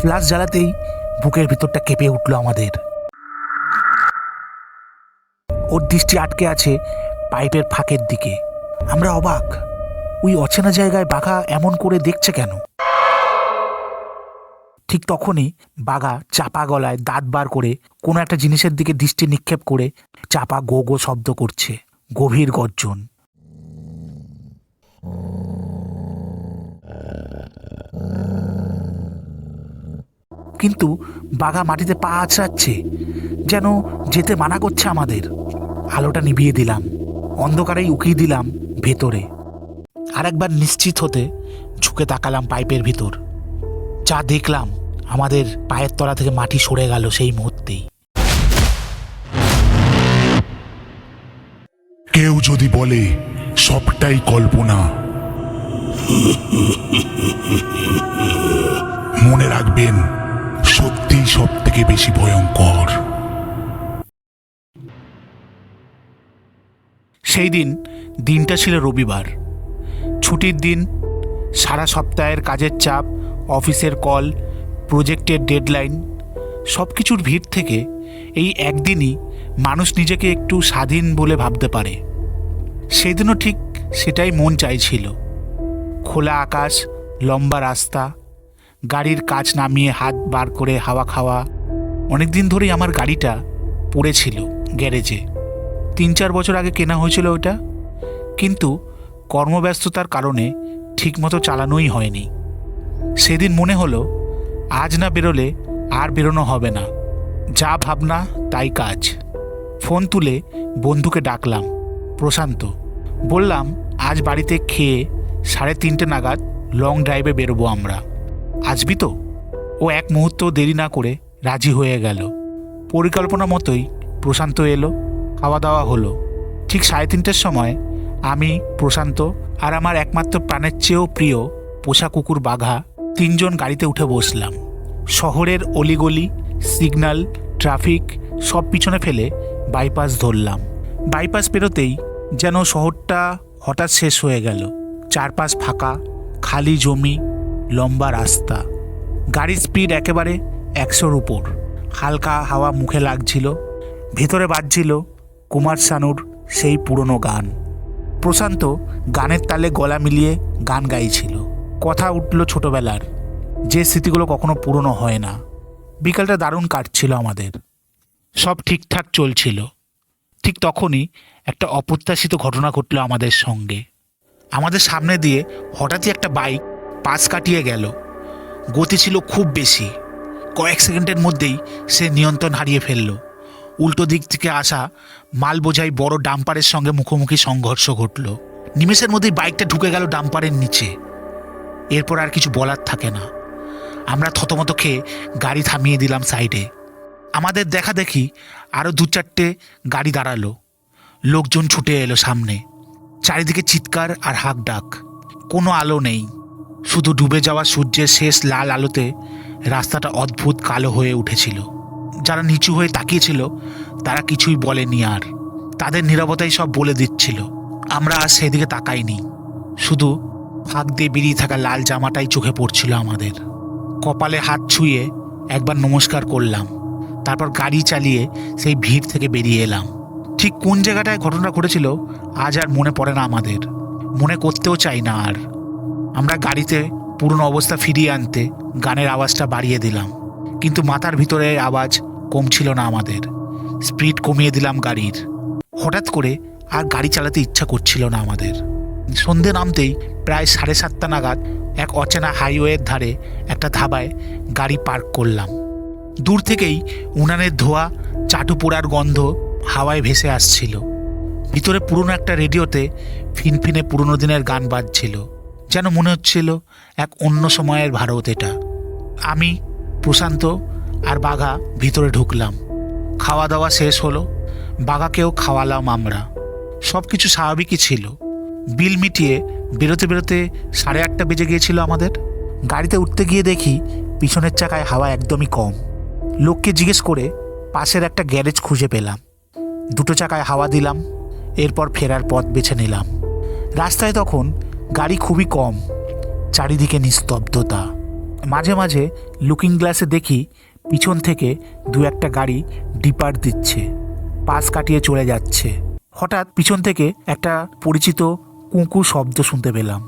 Flush জ্বালাতেই বুকের ভিতরটা কেঁপে উঠল আমাদের। ওর দৃষ্টি আটকে আছে পাইপের ফাঁকের দিকে। আমরা অবাক, ওই অচেনা জায়গায় বাঘা এমন করে দেখছে কেন? ঠিক তখনই বাঘা চাপা গলায় দাঁত বার করে কোনো একটা জিনিসের দিকে দৃষ্টি নিক্ষেপ করে চাপা গো গো শব্দ করছে, গভীর গর্জন। কিন্তু বাঘা মাটিতে পা আছড়াচ্ছে, যেন যেতে মানা করছে আমাদের। আলোটা নিভিয়ে দিলাম, অন্ধকারেই উকিয়ে দিলাম ভেতরে। আরেকবার নিশ্চিত হতে ঝুঁকে তাকালাম পাইপের ভিতর। যা দেখলাম, আমাদের পায়ের তলা থেকে মাটি সরে গেল সেই মুহূর্তেই। কেউ যদি বলে, সবটাই কল্পনা। মনে রাখবেন সত্যি সব থেকে বেশি ভয়ঙ্কর। সেই দিন, দিনটা ছিল রবিবার। ছুটির দিন, সারা সপ্তাহের কাজের চাপ, অফিসের কল, প্রজেক্টের ডেডলাইন সব কিছুর ভিড় থেকে এই একদিনই মানুষ নিজেকে একটু স্বাধীন বলে ভাবতে পারে। সেদিনও ঠিক সেটাই মন চাইছিল। খোলা আকাশ, লম্বা রাস্তা গাড়ির কাজ নামিয়ে হাত বার করে হাওয়া খাওয়া। অনেক দিন ধরেই আমার গাড়িটা পড়েছিল গ্যারেজে। তিন চার বছর আগে কেনা হয়েছিল ওটা। কিন্তু কর্মব্যস্ততার কারণে ঠিকমতো চালানোই হয়নি। সেদিন মনে হলো, আজ না বেরোলে আর বেরোনো হবে না। যা ভাবনা, তাই কাজ। ফোন তুলে বন্ধুকে ডাকলাম, প্রশান্ত। বললাম, আজ বাড়িতে খেয়ে সাড়ে তিনটে নাগাদ লং ড্রাইভে বেরোবো আমরা। আসবি তো? ও এক মুহূর্ত দেরি না করে রাজি হয়ে গেল। পরিকল্পনা মতোই প্রশান্ত এলো খাওয়া দাওয়া হলো। ঠিক সাড়ে তিনটের সময় আমি, প্রশান্ত আর আমার একমাত্র প্রাণের চেয়েও প্রিয় পোষা কুকুর বাঘা তিনজন গাড়িতে উঠে বসলাম। শহরের অলিগলি, সিগন্যাল, ট্রাফিক সব পিছনে ফেলে বাইপাস ধরলাম। বাইপাস পেরোতেই যেন শহরটা হঠাৎ শেষ হয়ে গেল। চারপাশ ফাঁকা, খালি জমি লম্বা রাস্তা। গাড়ির স্পিড একেবারে একশোর উপর। হালকা হাওয়া মুখে লাগছিল, ভেতরে বাজছিল কুমার শানুর সেই পুরনো গান। প্রশান্ত গানের তালে গলা মিলিয়ে গান গাইছিল। কথা উঠল ছোটবেলার, যে স্মৃতিগুলো কখনো পুরনো হয় না। বিকালটা দারুণ কাটছিল আমাদের। সব ঠিকঠাক চলছিল। ঠিক তখনই একটা অপ্রত্যাশিত ঘটনা ঘটলো আমাদের সঙ্গে। আমাদের সামনে দিয়ে হঠাৎই একটা বাইক পাশ কাটিয়ে গেল। গতি ছিল খুব বেশি। কয়েক সেকেন্ডের মধ্যেই সে নিয়ন্ত্রণ হারিয়ে ফেলল। উল্টো দিক থেকে আসা মাল বোঝাই বড় ডাম্পারের সঙ্গে মুখোমুখি সংঘর্ষ ঘটল। নিমেষের মধ্যেই বাইকটা ঢুকে গেল ডাম্পারের নিচে। এরপর আর কিছু বলার থাকে না। আমরা থতমত খেয়ে গাড়ি থামিয়ে দিলাম সাইডে। আমাদের দেখা দেখি আরও দু চারটে গাড়ি দাঁড়াল। লোকজন ছুটে এলো সামনে। চারিদিকে চিৎকার আর হাঁক ডাক। কোনো আলো নেই। শুধু ডুবে যাওয়া সূর্যের শেষ লাল আলোতে রাস্তাটা অদ্ভুত কালো হয়ে উঠেছিল। যারা নিচু হয়ে তাকিয়েছিল, তারা কিছুই বলেনি আর। তাদের নীরবতাই সব বলে দিচ্ছিল। আমরা আর সেদিকে তাকাইনি। শুধু ফাঁক দিয়ে বেরিয়ে থাকা লাল জামাটাই চোখে পড়ছিল আমাদের। কপালে হাত ছুঁয়ে একবার নমস্কার করলাম। তারপর গাড়ি চালিয়ে সেই ভিড় থেকে বেরিয়ে এলাম। ঠিক কোন জায়গাটায় ঘটনা ঘটেছিল, আজ আর মনে পড়ে না আমাদের। মনে করতেও চাই না আর। আমরা গাড়িতে পুরনো অবস্থা ফিরিয়ে আনতে গানের আওয়াজটা বাড়িয়ে দিলাম। কিন্তু মাথার ভিতরে আওয়াজ কমছিল না আমাদের। স্পিড কমিয়ে দিলাম গাড়ির। হঠাৎ করে আর গাড়ি চালাতে ইচ্ছা করছিল না আমাদের। সন্ধে নামতেই প্রায় সাড়ে সাতটা নাগাদ এক অচেনা হাইওয়ের ধারে একটা ধাবায় গাড়ি পার্ক করলাম। দূর থেকেই উনানের ধোয়া চাটু পোড়ার গন্ধ হাওয়ায় ভেসে আসছিল। ভিতরে পুরনো একটা রেডিওতে ফিনফিনে পুরনো দিনের গান বাজছিল। যেন মনে হচ্ছিল এক অন্য সময়ের ভারত এটা। আমি, প্রশান্ত আর বাঘা ভিতরে ঢুকলাম। খাওয়া দাওয়া শেষ হলো। বাঘাকেও খাওয়ালাম আমরা। সব কিছু স্বাভাবিকই ছিল। বিল মিটিয়ে বেরোতে বেরোতে সাড়ে আটটা বেজে গিয়েছিল আমাদের। গাড়িতে উঠতে গিয়ে দেখি পিছনের চাকায় হাওয়া একদমই কম। লোককে জিজ্ঞেস করে পাশের একটা গ্যারেজ খুঁজে পেলাম। দুটো চাকায় হাওয়া দিলাম। এরপর ফেরার পথ বেছে নিলাম। রাস্তায় তখন গাড়ি খুবই কম, চারিদিকে নিস্তব্ধতা। মাঝে মাঝে লুকিং গ্লাসে দেখি পিছন থেকে দু একটা গাড়ি ডিপার দিচ্ছে, পাশ কাটিয়ে চলে যাচ্ছে। হঠাৎ পিছন থেকে একটা পরিচিত কুঁকু শব্দ শুনতে পেলাম।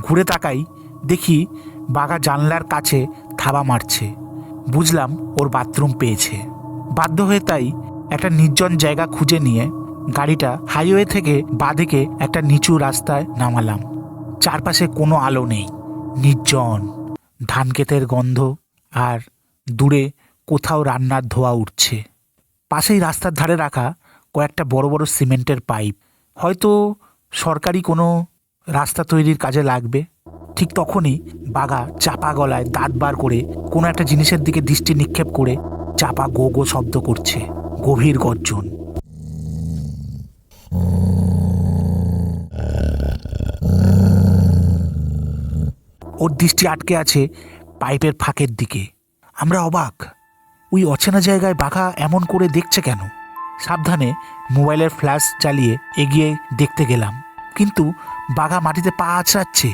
ঘুরে তাকাই, দেখি বাঘা জানলার কাছে থাবা মারছে। বুঝলাম ওর বাথরুম পেয়েছে। বাধ্য হয়ে তাই একটা নির্জন জায়গা খুঁজে নিয়ে গাড়িটা হাইওয়ে থেকে বাঁদিকে একটা নিচু রাস্তায় নামালাম। চারপাশে কোনো আলো নেই, নির্জন, ধান ক্ষেতের গন্ধ আর দূরে কোথাও রান্নার ধোয়া উঠছে। পাশেই রাস্তার ধারে রাখা কয়েকটা বড় বড় সিমেন্টের পাইপ। হয়তো সরকারি কোনো রাস্তা তৈরির কাজে লাগবে। ঠিক তখনই বাঘা চাপা গলায় দাঁত বার করে কোনো একটা জিনিসের দিকে দৃষ্টি নিক্ষেপ করে চাপা গো গো শব্দ করছে, গভীর গর্জন। ওর দৃষ্টি আটকে আছে পাইপের ফাঁকের দিকে। আমরা অবাক। ওই অচেনা জায়গায় বাঘা এমন করে দেখছে কেন? সাবধানে মোবাইলের ফ্ল্যাশ চালিয়ে এগিয়ে দেখতে গেলাম। কিন্তু বাঘা মাটিতে পা আছড়াচ্ছে,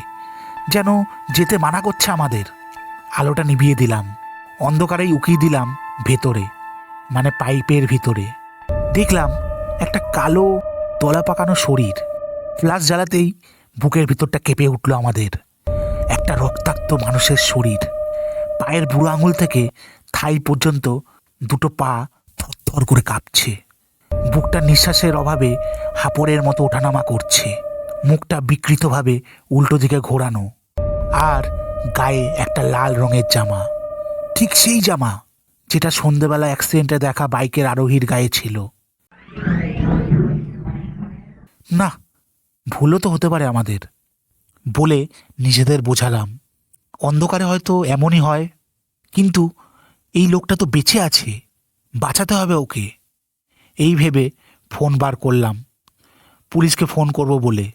যেন যেতে মানা করছে আমাদের। আলোটা নিভিয়ে দিলাম, অন্ধকারেই উকিয়ে দিলাম ভেতরে মানে পাইপের ভিতরে। দেখলাম একটা কালো, তলা পাকানো শরীর। ফ্ল্যাশ জ্বালাতেই বুকের ভিতরটা কেঁপে উঠল আমাদের। একটা রক্তাক্ত মানুষের শরীর। পায়ের বুড়ো আঙুল থেকে থাই পর্যন্ত দুটো পা থরথর করে কাঁপছে। বুকটা নিঃশ্বাসের অভাবে হাপড়ের মতো ওঠানামা করছে। মুখটা বিকৃতভাবে উল্টো দিকে ঘোরানো। আর গায়ে একটা লাল রঙের জামা। ঠিক সেই জামা যেটা সন্ধেবেলা অ্যাক্সিডেন্টে দেখা বাইকের আরোহীর গায়ে ছিল। না, ভুলও তো হতে পারে আমাদের। বলে নিজেদের বোঝালাম। অন্ধকারে হয়তো এমনই হয়, কিন্তু এই লোকটা তো বেঁচে আছে, বাঁচাতে হবে ওকে। এই ভেবে ফোন বার করলাম। পুলিশকে ফোন করব বলে।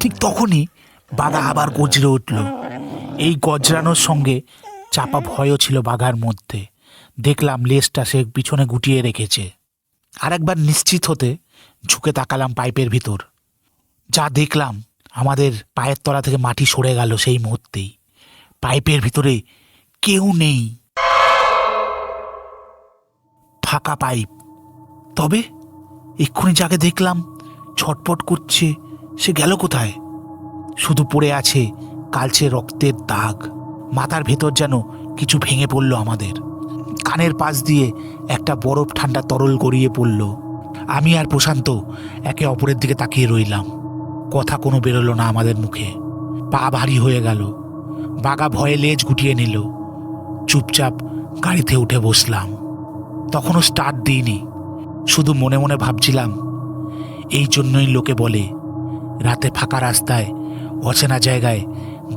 ঠিক তখনই বাঘা আবার গজরে উঠল। এই গজরানোর সঙ্গে চাপা ভয়ও ছিল বাঘার মধ্যে। দেখলাম লেজটা সে পিছনে গুটিয়ে রেখেছে। আরেকবার নিশ্চিত হতে ঝুঁকে তাকালাম পাইপের ভিতর। যা দেখলাম আমাদের পায়ের তলা থেকে মাটি সরে গেল সেই মুহূর্তেই। পাইপের ভিতরে কেউ নেই। ফাঁকা পাইপ। তবে এক্ষুনি যাকে দেখলাম, ছটপট করছে, সে গেল কোথায়? শুধু পড়ে আছে কালচে রক্তের দাগ। মাথার ভেতর যেন কিছু ভেঙে পড়ল আমাদের। কানের পাশ দিয়ে একটা বরফ ঠান্ডা তরল গড়িয়ে পড়ল। আমি আর প্রশান্ত একে অপরের দিকে তাকিয়ে রইলাম। কথা কোনো বেরোলো না আমাদের মুখে। পা ভারী হয়ে গেল। বাঘা ভয়ে লেজ গুটিয়ে নিল। চুপচাপ গাড়িতে উঠে বসলাম। তখনও স্টার্ট দিইনি। শুধু মনে মনে ভাবছিলাম, এই জন্যই লোকে বলে, রাতে ফাঁকা রাস্তায়, অচেনা জায়গায়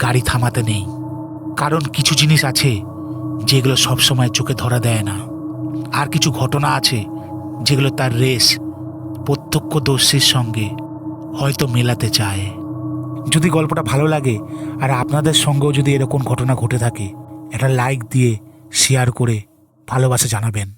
গাড়ি থামাতে নেই। কারণ কিছু জিনিস আছে, যেগুলো সবসময় চোখে ধরা দেয় না। আর কিছু ঘটনা আছে, যেগুলো তার রেস প্রত্যক্ষদর্শীর সঙ্গে হয়তো মেলাতে চায়। যদি গল্পটা ভালো লাগে আর আপনাদের সঙ্গেও যদি এরকম ঘটনা ঘটে থাকে, একটা লাইক দিয়ে শেয়ার করে ভালোবাসা জানাবেন।